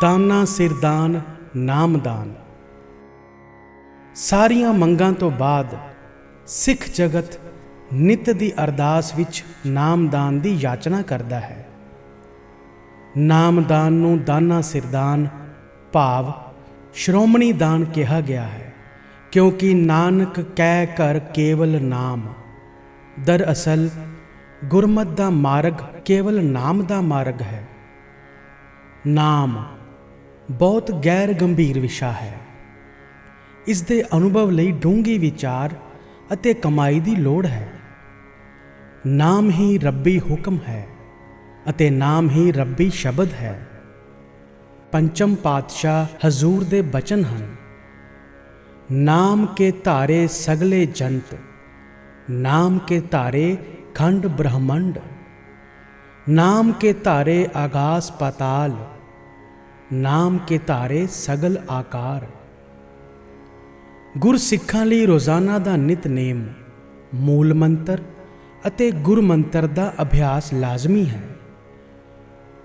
ਦਾਨਾ ਸਿਰਦਾਨ ਨਾਮਦਾਨ ਸਾਰੀਆਂ ਮੰਗਾਂ ਤੋਂ ਬਾਅਦ ਸਿੱਖ ਜਗਤ ਨਿਤ ਦੀ ਅਰਦਾਸ ਵਿੱਚ ਨਾਮਦਾਨ ਦੀ ਯਾਚਨਾ ਕਰਦਾ ਹੈ। ਨਾਮਦਾਨ ਨੂੰ ਦਾਨਾ ਸਿਰਦਾਨ ਭਾਵ ਸ਼੍ਰੋਮਣੀ ਦਾਨ ਕਿਹਾ ਗਿਆ ਹੈ, ਕਿਉਂਕਿ ਨਾਨਕ ਕਹਿ ਕਰ ਕੇਵਲ ਨਾਮ। ਦਰਅਸਲ ਗੁਰਮਤ ਦਾ ਮਾਰਗ ਕੇਵਲ ਨਾਮ ਦਾ ਮਾਰਗ ਹੈ। ਨਾਮ ਬਹੁਤ ਗੈਰ ਗੰਭੀਰ ਵਿਸ਼ਾ ਹੈ। ਇਸ ਦੇ ਅਨੁਭਵ ਲਈ ਡੂੰਘੀ ਵਿਚਾਰ ਅਤੇ ਕਮਾਈ ਦੀ ਲੋੜ ਹੈ। ਨਾਮ ਹੀ ਰੱਬੀ ਹੁਕਮ ਹੈ ਅਤੇ ਨਾਮ ਹੀ ਰੱਬੀ ਸ਼ਬਦ ਹੈ। ਪੰਚਮ ਪਾਤਸ਼ਾਹ ਹਜ਼ੂਰ ਦੇ ਬਚਨ ਹਨ, ਨਾਮ ਕੇ ਧਾਰੇ ਸਗਲੇ ਜੰਤ, ਨਾਮ ਕੇ ਧਾਰੇ ਖੰਡ ਬ੍ਰਹਮੰਡ, ਨਾਮ ਕੇ ਧਾਰੇ ਆਗਾਸ ਪਾਤਾਲ ਨਾਮ ਕੇ ਧਾਰੇ ਸਗਲ ਆਕਾਰ। ਗੁਰਸਿੱਖਾਂ ਲਈ ਰੋਜ਼ਾਨਾ ਦਾ ਨਿਤਨੇਮ ਮੂਲ ਮੰਤਰ ਅਤੇ ਗੁਰ ਮੰਤਰ ਦਾ ਅਭਿਆਸ ਲਾਜ਼ਮੀ ਹੈ।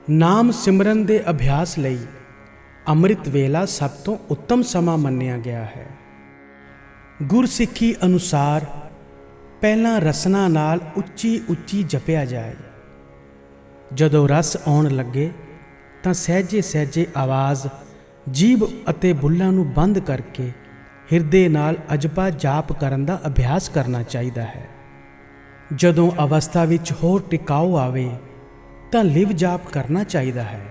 ਨਾਮ ਸਿਮਰਨ ਦੇ ਅਭਿਆਸ ਲਈ ਅੰਮ੍ਰਿਤ ਵੇਲਾ ਸਭ ਤੋਂ ਉੱਤਮ ਸਮਾਂ ਮੰਨਿਆ ਗਿਆ ਹੈ। ਗੁਰਸਿੱਖੀ ਅਨੁਸਾਰ ਪਹਿਲਾਂ ਰਸਨਾ ਨਾਲ ਉੱਚੀ ਉੱਚੀ ਜਪਿਆ ਜਾਏ। ਜਦੋਂ ਰਸ ਆਉਣ ਲੱਗੇ ਤਾਂ ਸਹਿਜੇ ਸਹਿਜੇ ਆਵਾਜ਼, ਜੀਭ ਅਤੇ ਬੁੱਲਾਂ ਨੂੰ ਬੰਦ ਕਰਕੇ ਹਿਰਦੇ ਨਾਲ ਅਜ਼ਬਾ ਜਾਪ ਕਰਨ ਦਾ ਅਭਿਆਸ ਕਰਨਾ ਚਾਹੀਦਾ ਹੈ। ਜਦੋਂ ਅਵਸਥਾ ਵਿੱਚ ਹੋਰ ਟਿਕਾਉ ਆਵੇ, ਤਾਂ ਲਿਵ ਜਾਪ ਕਰਨਾ ਚਾਹੀਦਾ ਹੈ।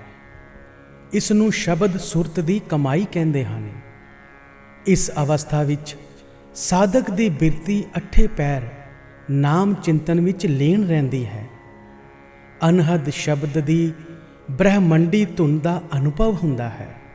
ਇਸ ਨੂੰ ਸ਼ਬਦ ਸੁਰਤ ਦੀ ਕਮਾਈ ਕਹਿੰਦੇ ਹਨ। ਇਸ ਅਵਸਥਾ ਵਿੱਚ ਸਾਧਕ ਦੀ ਬਿਰਤੀ ਅੱਠੇ ਪੈਰ ਨਾਮ ਚਿੰਤਨ ਵਿੱਚ ਲੀਨ ਰਹਿੰਦੀ ਹੈ। ਅਨਹਦ ਸ਼ਬਦ ਦੀ ਬ੍ਰਹਿਮੰਡੀ ਧੁਨ ਦਾ ਅਨੁਭਵ ਹੁੰਦਾ ਹੈ।